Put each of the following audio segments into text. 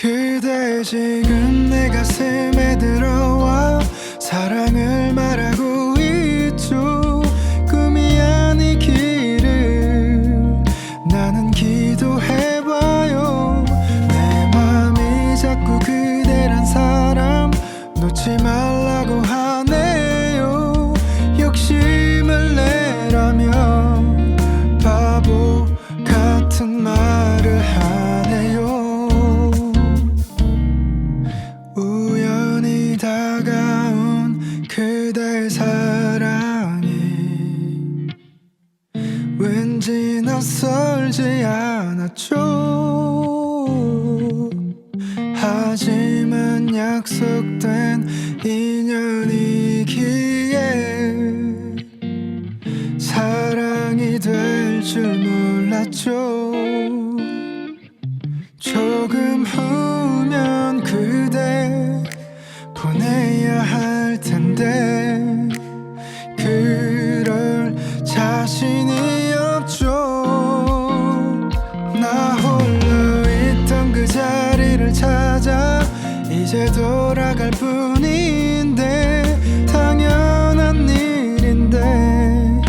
그대 지금 내 가슴에 들어와 사랑을 말하고 설지 않았죠. 하지만 약속된 인연이기에 사랑이 될 줄 몰랐죠. 조금 후 자리를 찾아 이제 돌아갈 뿐인데 당연한 일인데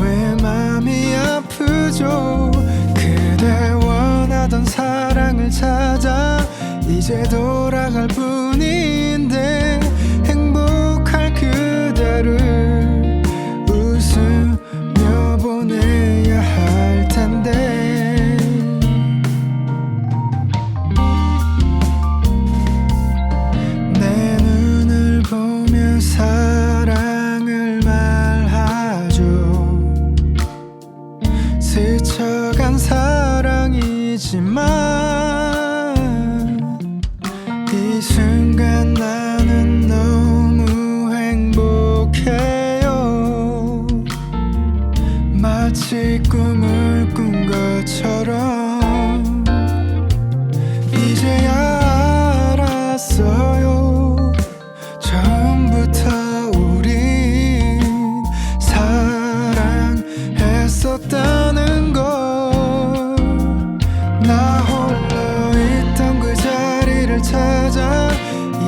왜 맘이 아프죠? 그대 원하던 사랑을 찾아 이제 돌아갈 뿐인데 사랑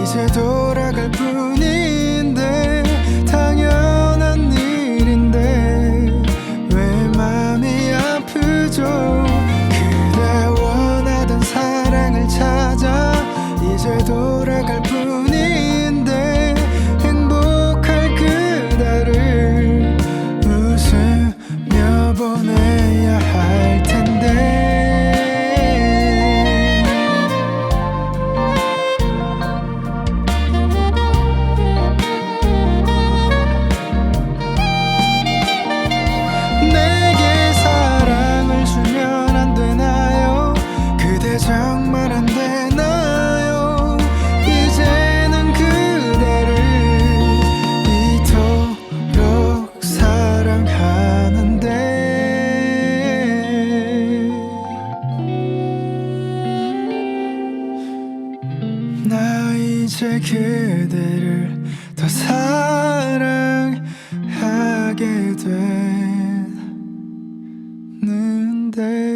이제 돌아갈 뿐인데 당연한 일인데 왜 맘이 아프죠? 그대 원하던 사랑을 찾아 이제 돌아갈 뿐인데 행복할 그대를 웃으며 보내야 할 텐데 이제 그대를 더 사랑하게 됐는데